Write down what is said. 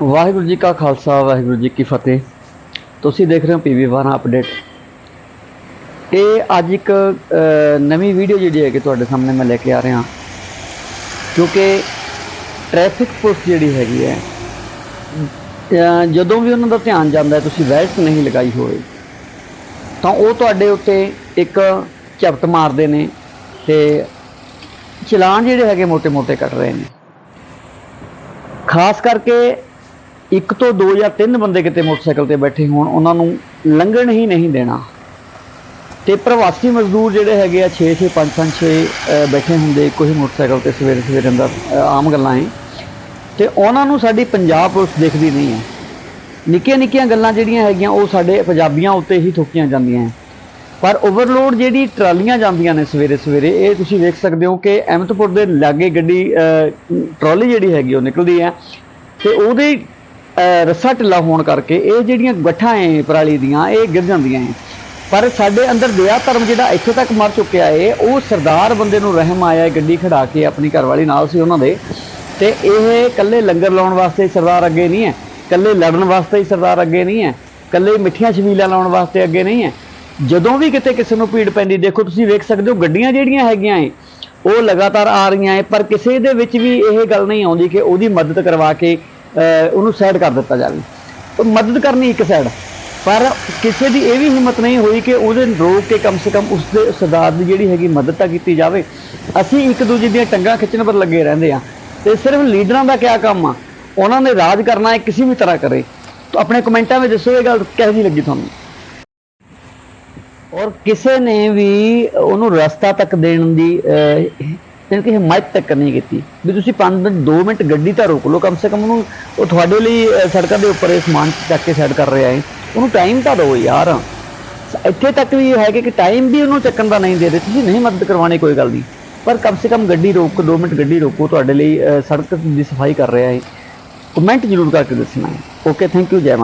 ਵਾਹਿਗੁਰੂ ਜੀ ਕਾ ਖਾਲਸਾ, ਵਾਹਿਗੁਰੂ ਜੀ ਕੀ ਫਤਿਹ। ਤੁਸੀਂ ਦੇਖ ਰਹੇ ਹੋ ਪੀਵੀ 12 ਅਪਡੇਟ ਇਹ ਅੱਜ ਇੱਕ ਨਵੀਂ ਵੀਡੀਓ ਜਿਹੜੀ ਹੈ ਕਿ ਤੁਹਾਡੇ ਸਾਹਮਣੇ ਮੈਂ ਲੈ ਕੇ ਆ ਰਿਹਾ। ਕਿਉਂਕਿ ਟ੍ਰੈਫਿਕ ਪੁਲਿਸ ਜਿਹੜੀ ਹੈਗੀ ਹੈ ਜਦੋਂ ਵੀ ਉਹਨਾਂ ਦਾ ਧਿਆਨ ਜਾਂਦਾ ਹੈ ਤੁਸੀਂ ਵੈਲਟ ਨਹੀਂ ਲਗਾਈ ਹੋਵੇ, ਤਾਂ ਉਹ ਤੁਹਾਡੇ ਉੱਤੇ ਇੱਕ ਚਪਟ ਮਾਰਦੇ ਨੇ ਤੇ ਚਲਾਨ ਜਿਹੜੇ ਹੈਗੇ ਮੋٹے-ਮੋٹے ਕੱਟ ਰਹੇ ਨੇ। ਖਾਸ ਕਰਕੇ ਇੱਕ ਤੋਂ ਦੋ ਜਾਂ ਤਿੰਨ ਬੰਦੇ ਕਿਤੇ ਮੋਟਰਸਾਈਕਲ ਤੇ ਬੈਠੇ ਹੋਣ, ਉਹਨਾਂ ਨੂੰ ਲੰਘਣ ਹੀ ਨਹੀਂ ਦੇਣਾ। ਤੇ ਪ੍ਰਵਾਸੀ ਮਜ਼ਦੂਰ ਜਿਹੜੇ ਹੈਗੇ ਆ 6 6 5 5 6 ਬੈਠੇ ਹੁੰਦੇ ਇੱਕੋ ਹੀ ਮੋਟਰਸਾਈਕਲ ਤੇ ਸਵੇਰੇ ਸਵੇਰੇ ਅੰਦਰ ਆਮ ਗੱਲਾਂ ਹੈ ਤੇ ਉਹਨਾਂ ਨੂੰ ਸਾਡੀ ਪੰਜਾਬ ਪੁਲਿਸ ਦੇਖਦੀ ਨਹੀਂ ਹੈ। ਨਿੱਕੀਆਂ ਨਿੱਕੀਆਂ ਗੱਲਾਂ ਜਿਹੜੀਆਂ ਹੈਗੀਆਂ, ਉਹ ਸਾਡੇ ਪੰਜਾਬੀਆਂ ਉੱਤੇ ਹੀ ਥੋਕੀਆਂ ਜਾਂਦੀਆਂ ਹੈ। ਪਰ ਓਵਰਲੋਡ ਜਿਹੜੀ ਟਰਾਲੀਆਂ ਜਾਂਦੀਆਂ ਨੇ ਸਵੇਰੇ ਸਵੇਰੇ, ਇਹ ਤੁਸੀਂ ਵੇਖ ਸਕਦੇ ਹੋ ਕਿ ਅਹਿਮਦਪੁਰ ਦੇ ਲਾਗੇ ਗੱਡੀ ਟਰਾਲੀ ਜਿਹੜੀ ਹੈਗੀ, ਉਹ ਨਿਕਲਦੀ ਹੈ। ਤੇ ਉਹਦੇ ਰੱਸਾ ਢਿੱਲਾ ਹੋਣ ਕਰਕੇ ਇਹ ਜਿਹੜੀਆਂ ਗੱਠਾਂ ਐ ਪਰਾਲੀ ਦੀਆਂ, ਇਹ ਗਿਰ ਜਾਂਦੀਆਂ ਐ। ਪਰ ਸਾਡੇ ਅੰਦਰ ਦਇਆ ਧਰਮ ਜਿਹੜਾ ਇੱਥੇ ਤੱਕ ਮਰ ਚੁੱਕਿਆ ਏ, ਉਹ ਸਰਦਾਰ ਬੰਦੇ ਨੂੰ ਰਹਿਮ ਆਇਆ ਏ ਗੱਡੀ ਖੜਾ ਕੇ ਆਪਣੀ ਘਰਵਾਲੀ ਨਾਲ ਸੀ ਉਹਨਾਂ ਦੇ। ਤੇ ਇਹ ਇਕੱਲੇ ਲੰਗਰ ਲਾਉਣ ਵਾਸਤੇ ਸਰਦਾਰ ਅੱਗੇ ਨਹੀਂ ਹੈ ਇਕੱਲੇ ਲੜਨ ਵਾਸਤੇ ਹੀ ਸਰਦਾਰ ਅੱਗੇ ਨਹੀਂ ਹੈ ਇਕੱਲੇ ਮਿੱਠੀਆਂ ਛਬੀਲਾਂ ਲਾਉਣ ਵਾਸਤੇ ਅੱਗੇ ਨਹੀਂ ਹੈ ਜਦੋਂ ਵੀ ਕਿਤੇ ਕਿਸੇ ਨੂੰ ਭੀੜ ਪੈਂਦੀ, ਦੇਖੋ ਤੁਸੀਂ ਵੇਖ ਸਕਦੇ ਹੋ ਗੱਡੀਆਂ ਜਿਹੜੀਆਂ ਹੈਗੀਆਂ ਏ, ਉਹ ਲਗਾਤਾਰ ਆ ਰਹੀਆਂ ਏ, ਪਰ ਕਿਸੇ ਦੇ ਵਿੱਚ ਵੀ ਇਹ ਗੱਲ ਨਹੀਂ ਆਉਂਦੀ ਕਿ ਉਹਦੀ ਮਦਦ ਕਰਵਾ ਕੇ ਉਹਨੂੰ ਸਾਈਡ ਕਰ ਦਿੱਤਾ ਜਾਵੇ। ਉਹ ਮਦਦ ਕਰਨੀ ਇੱਕ ਸਾਈਡ ਪਰ ਕਿਸੇ ਦੀ ਇਹ ਵੀ ਹਿੰਮਤ ਨਹੀਂ ਹੋਈ ਕਿ ਉਹਦੇ ਰੋਕ ਕੇ ਕਮ ਸੇ ਕਮ ਉਸ ਦੇ ਸਰਦਾਰ ਦੀ ਜਿਹੜੀ ਹੈਗੀ ਮਦਦ ਤਾਂ ਕੀਤੀ ਜਾਵੇ। ਅਸੀਂ ਇੱਕ ਦੂਜੇ ਦੀਆਂ ਟੰਗਾਂ ਖਿੱਚਣ ਪਰ ਲੱਗੇ ਰਹਿੰਦੇ ਆ ਤੇ ਸਿਰਫ ਲੀਡਰਾਂ ਦਾ ਕਿਆ ਕੰਮ ਆ? ਉਹਨਾਂ ਨੇ ਰਾਜ ਕਰਨਾ ਹੈ, ਕਿਸੇ ਵੀ ਤਰ੍ਹਾਂ ਕਰੇ। ਤਾਂ ਆਪਣੇ ਕਮੈਂਟਾਂ ਵਿੱਚ ਦੱਸੋ, ਇਹ ਗੱਲ ਕਿਹੋ ਜਿਹੀ ਲੱਗੀ ਤੁਹਾਨੂੰ? ਔਰ ਕਿਸੇ ਨੇ ਵੀ ਉਹਨੂੰ ਰਸਤਾ ਤੱਕ ਦੇਣ ਦੀ ਯਾਨੀ ਕਿ ਹਿਮਾਇਤ ਤੱਕ ਨਹੀਂ ਕੀਤੀ। ਵੀ ਤੁਸੀਂ 5 ਮਿੰਟ 2 ਮਿੰਟ ਗੱਡੀ ਤਾਂ ਰੋਕ ਲਓ, ਕਮ ਸੇ ਕਮ ਉਹਨੂੰ, ਉਹ ਤੁਹਾਡੇ ਲਈ ਸੜਕਾਂ ਦੇ ਉੱਪਰ ਇਹ ਸਮਾਨ ਚੱਕ ਕੇ ਸਾਈਡ ਕਰ ਰਿਹਾ ਹੈ ਉਹਨੂੰ ਟਾਈਮ ਤਾਂ ਦਿਓ ਯਾਰ। ਇੱਥੇ ਤੱਕ ਵੀ ਹੈ ਕਿ ਟਾਈਮ ਵੀ ਉਹਨੂੰ ਚੱਕਣ ਦਾ ਨਹੀਂ ਦੇ ਰਹੇ। ਤੁਸੀਂ ਨਹੀਂ ਮਦਦ ਕਰਵਾਣੀ ਕੋਈ ਗੱਲ ਨਹੀਂ। ਪਰ ਕਮ ਸੇ ਕਮ ਗੱਡੀ ਰੋਕੋ 2 ਮਿੰਟ ਗੱਡੀ ਰੋਕੋ, ਤੁਹਾਡੇ ਲਈ ਸੜਕ ਦੀ ਸਫ਼ਾਈ ਕਰ ਰਿਹਾ ਹੈ ਕਮੈਂਟ ਜ਼ਰੂਰ ਕਰਕੇ ਦੱਸਣਾ। ਹੈ ਓਕੇ ਥੈਂਕ ਯੂ ਜੈ ਮਾਤਾ।